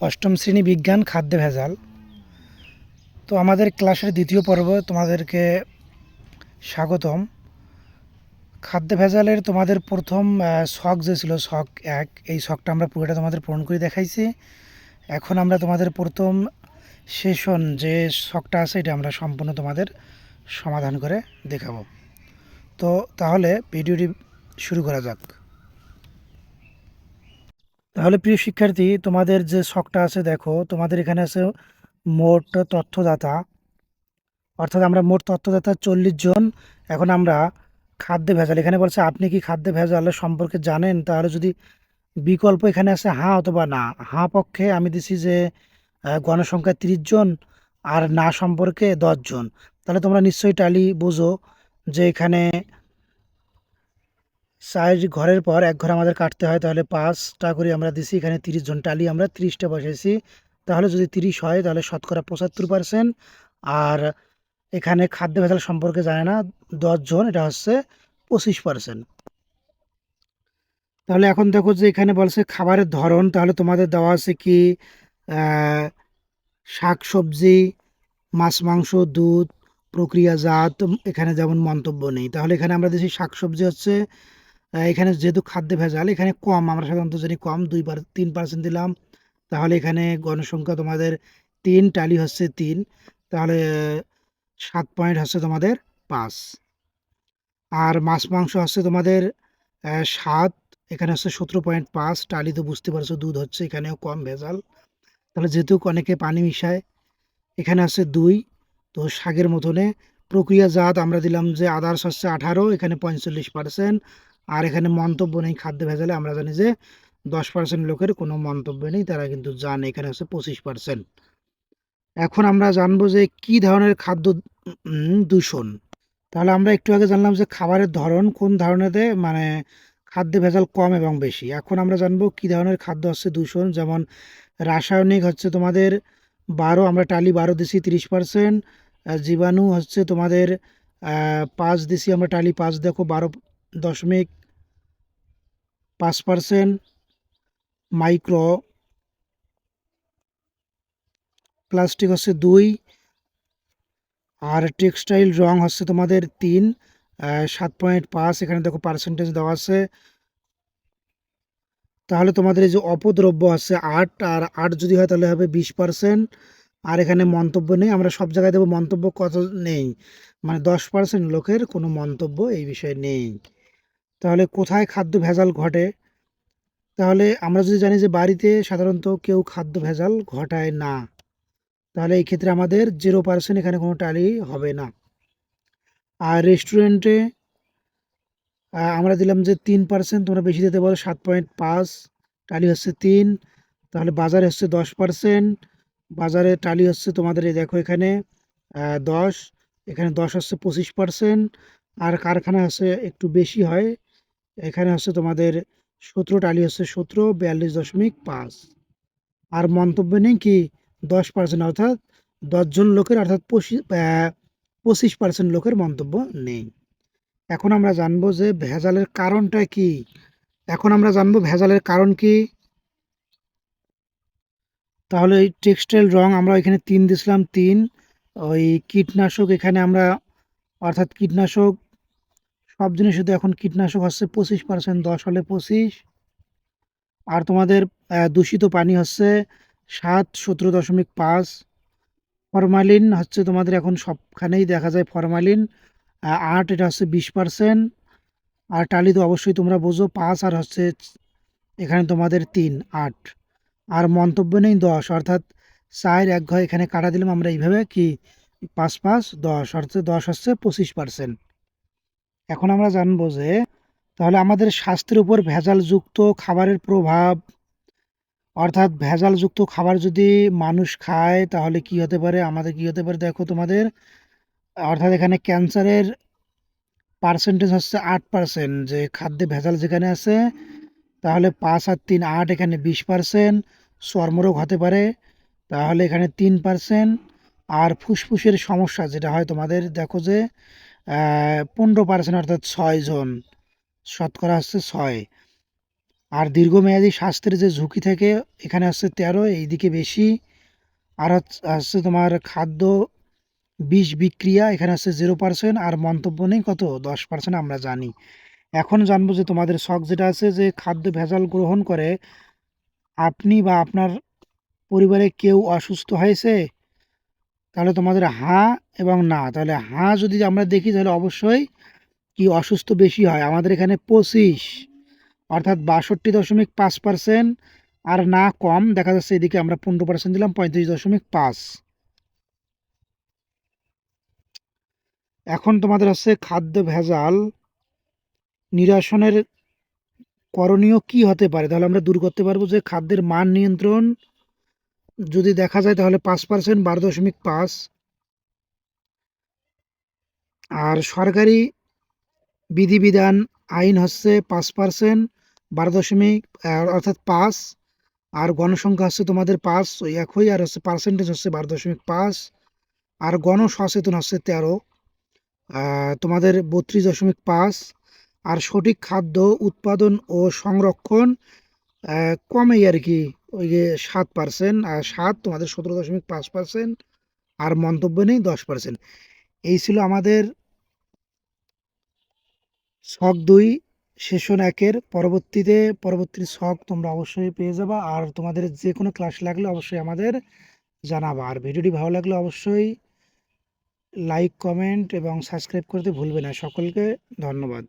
অষ্টম শ্রেণি বিজ্ঞান, খাদ্যে ভেজাল। তো আমাদের ক্লাসের দ্বিতীয় পর্ব তোমাদেরকে স্বাগতম। খাদ্য ভেজালের তোমাদের প্রথম শখ যে ছিল, শখ এক। এই শখটা আমরা পুরোটা তোমাদের পূরণ করে দেখাইছি। এখন আমরা তোমাদের প্রথম সেশন যে শখটা আছে, এটা আমরা সম্পূর্ণ তোমাদের সমাধান করে দেখাবো। তো তাহলে ভিডিওটি শুরু করা যাক। তাহলে প্রিয় শিক্ষার্থী, তোমাদের যে শখটা আছে দেখো, তোমাদের এখানে আছে মোট তথ্যদাতা। অর্থাৎ আমরা মোট তথ্যদাতা চল্লিশ জন। এখন আমরা খাদ্যে ভেজাল। এখানে বলছে, আপনি কি খাদ্যে ভেজাল সম্পর্কে জানেন? তাহলে যদি বিকল্প এখানে আছে হ্যাঁ অথবা না হ্যাঁ পক্ষে আমি দিছি যে গণসংখ্যা তিরিশ জন আর না সম্পর্কে দশ জন। তাহলে তোমরা নিশ্চয়ই টালি বুঝো যে এখানে চার ঘরের পর এক ঘর আমাদের কাটতে হয়, তাহলে পাঁচটা করে আমরা দিছি, এখানে তিরিশ জন টালি আমরা তিরিশটা বসাইছি। তাহলে যদি তিরিশ হয়, তাহলে শতকরা পঁচাত্তর পার্সেন্ট আর এখানে খাদ্য ভেজাল সম্পর্কে জানে না জন, এটা হচ্ছে পঁচিশ পার্সেন্ট তাহলে এখন দেখো যে এখানে বলছে খাবারের ধরন, তাহলে তোমাদের দেওয়া আছে কি শাক সবজি, মাছ, মাংস, দুধ, প্রক্রিয়াজাত, এখানে যেমন মন্তব্য নেই। তাহলে এখানে আমরা দেখি শাক সবজি হচ্ছে এখানে যেহেতু খাদ্যে ভেজাল, এখানে কম, আমরা সাধারণত জানি কম দুই পার, তিন পার্সেন্ট দিলাম, তাহলে এখানে গণসংখ্যা তোমাদের তিন টালি হচ্ছে তিন, তাহলে সাত পয়েন্ট হচ্ছে তোমাদের পাঁচ। আর মাছ, মাংস হচ্ছে তোমাদের সাত, এখানে হচ্ছে সতেরো পয়েন্ট পাঁচ টালি তো বুঝতে পারছ দুধ হচ্ছে, এখানেও কম ভেজাল। তাহলে যেহেতু অনেকে পানি মিশায়, এখানে আছে দুই, তো শাকের মতনে প্রক্রিয়াজাত আমরা দিলাম যে আদার্স হচ্ছে আঠারো, এখানে পঁয়তাল্লিশ পার্সেন্ট আর এখানে মন্তব্য নেই খাদ্য ভেজালে। আমরা জানি যে দশ পার্সেন্ট লোকের কোনো মন্তব্য নেই, তারা কিন্তু জানে এখানে হচ্ছে পঁচিশ পার্সেন্ট এখন আমরা জানব যে কি ধরনের খাদ্য দূষণ। তাহলে আমরা একটু আগে জানলাম যে খাবারের ধরন কোন ধরনেতে মানে খাদ্যে ভেজাল কম এবং বেশি। এখন আমরা জানব কি ধরনের খাদ্য হচ্ছে দূষণ, যেমন রাসায়নিক হচ্ছে তোমাদের বারো, আমরা টালি বারো দিছি তিরিশ পার্সেন্ট জীবাণু হচ্ছে তোমাদের পাঁচ দিছি আমরা টালি পাঁচ, দেখো বারো দশমিক পাঁচ পার্সেন্ট মাইক্রো প্লাস্টিক হচ্ছে দুই, আর টেক্সটাইল রং হচ্ছে তোমাদের তিন সাত পয়েন্ট পাঁচ, এখানে দেখো পার্সেন্টেজ দেওয়া আছে। তাহলে তোমাদের এই যে অপদ্রব্য আছে আট, আর আট যদি হয় তাহলে হবে বিশ পার্সেন্ট আর এখানে মন্তব্য নেই, আমরা সব জায়গায় দেবো মন্তব্য কত নেই? মানে দশ পার্সেন্ট লোকের কোনো মন্তব্য এই বিষয়ে নেই। তাহলে কোথায় খাদ্য ভেজাল ঘটে? তাহলে আমরা যদি জানি যে বাড়িতে সাধারণত কেউ খাদ্য ভেজাল ঘটায় না, তাহলে এই ক্ষেত্রে আমাদের জিরো পার্সেন্ট এখানে কোনো টালি হবে না। আর রেস্টুরেন্টে আমরা দিলাম যে তিন পার্সেন্ট তোমরা বেশি দিতে পারো সাত পয়েন্ট পাঁচ টালি হচ্ছে তিন, তাহলে বাজারে হচ্ছে দশ পার্সেন্ট বাজারে টালি হচ্ছে তোমাদের এই দেখো এখানে দশ এখানে দশ হচ্ছে পঁচিশ পার্সেন্ট আর কারখানা হচ্ছে একটু বেশি হয় এখানে হচ্ছে তোমাদের সতেরো টালি হচ্ছে সতেরো বিয়াল্লিশ দশমিক পাঁচ। আর মন্তব্য নেই কি দশ পার্সেন্ট অর্থাৎ দশজন লোকের অর্থাৎ পঁচিশ পার্সেন্ট লোকের মন্তব্য নেই। এখন আমরা জানব যে ভেজালের কারণটা কি? এখন আমরা জানব ভেজালের কারণ কি? তাহলে এই টেক্সটাইল রং আমরা এখানে তিন দিছিলাম, তিন। ওই কীটনাশক এখানে আমরা অর্থাৎ কীটনাশক সব জিনিসে তো এখন কীটনাশক হচ্ছে পঁচিশ পার্সেন্ট দশ হলে পঁচিশ। আর তোমাদের দূষিত পানি হচ্ছে সাত, সতেরো দশমিক পাঁচ। ফরমালিন হচ্ছে তোমাদের এখন সবখানেই দেখা যায় ফরমালিন। আট, এটা হচ্ছে বিশ পার্সেন্ট আর টালি তো অবশ্যই তোমরা বোঝো, পাঁচ আর হচ্ছে এখানে তোমাদের তিন, আট। আর মন্তব্য নেই, দশ। অর্থাৎ চার এক ঘর এখানে কাটা দিলাম আমরা এইভাবে কি, পাঁচ পাঁচ, দশ। অর্থাৎ দশ হচ্ছে পঁচিশ পার্সেন্ট এখন আমরা জানব যে তাহলে আমাদের স্বাস্থ্যের উপর ভেজালযুক্ত খাবারের প্রভাব, অর্থাৎ ভেজালযুক্ত খাবার যদি মানুষ খায়, তাহলে কি হতে পারে? আমাদের কি হতে পারে? দেখো তোমাদের, অর্থাৎ এখানে ক্যান্সারের পার্সেন্টেজ হচ্ছে আট পার্সেন্ট যে খাদ্যে ভেজাল যেখানে আছে, তাহলে পাঁচ আর তিন, আট এখানে বিশ পার্সেন্ট চর্মরোগ হতে পারে, তাহলে এখানে তিন পার্সেন্ট আর ফুসফুসের সমস্যা যেটা হয় তোমাদের, দেখো যে পনেরো পার্সেন্ট অর্থাৎ ছয় জন। শতকরা হচ্ছে ছয়। আর দীর্ঘমেয়াদী স্বাস্থ্যের যে ঝুঁকি থেকে, এখানে হচ্ছে তেরো, এইদিকে বেশি। আর হচ্ছে তোমার খাদ্য বিষ বিক্রিয়া, এখানে হচ্ছে জিরো পার্সেন্ট আর মন্তব্য নেই কত? দশ পার্সেন্ট আমরা জানি। এখন জানব যে তোমাদের শখ যেটা আছে যে খাদ্য ভেজাল গ্রহণ করে, আপনি বা আপনার পরিবারে কেউ অসুস্থ হয়েছে? তাহলে তোমাদের হাঁ এবং না। তাহলে হাঁ যদি আমরা দেখি, তাহলে অবশ্যই কি অসুস্থ বেশি হয়। আমাদের এখানে পঁচিশ, অর্থাৎ বাষট্টি দশমিক পাঁচ পার্সেন্ট আর না কম, দেখা যাচ্ছে এদিকে আমরা পনেরো পার্সেন্ট দিলাম, পঁয়ত্রিশ দশমিক পাঁচ। এখন তোমাদের হচ্ছে খাদ্য ভেজাল নিরসনের করণীয় কি হতে পারে? তাহলে আমরা দূর করতে পারব যে খাদ্যের মান নিয়ন্ত্রণ যদি দেখা যায় তাহলে পাঁচ পার্সেন্ট, বারো দশমিক পাঁচ। আর সরকারি বিধিবিধান আইন হচ্ছে পাঁচ পার্সেন্ট, বারো দশমিক অর্থাৎ পাঁচ। আর গণসংখ্যা হচ্ছে তোমাদের পাঁচ, ওই একই। আর হচ্ছে পার্সেন্টেজ হচ্ছে বারো দশমিক পাঁচ। আর গণসচেতন হচ্ছে তেরো। তোমাদের বত্রিশ দশমিক পাঁচ। আর সঠিক খাদ্য উৎপাদন ও সংরক্ষণ কমেই আর কি, ওই যে সাত পার্সেন্ট আর সাত তোমাদের সতেরো দশমিক পাঁচ পার্সেন্ট আর মন্তব্য নেই দশ পার্সেন্ট এই ছিল আমাদের শখ দুই, সেশন একের। পরবর্তীতে, পরবর্তী শখ তোমরা অবশ্যই পেয়ে যাবা, আর তোমাদের যে কোনো ক্লাস লাগলে অবশ্যই আমাদের জানাবা। আর ভিডিওটি ভালো লাগলে অবশ্যই লাইক কমেন্ট এবং সাবস্ক্রাইব করতে ভুলবে না। সকলকে ধন্যবাদ।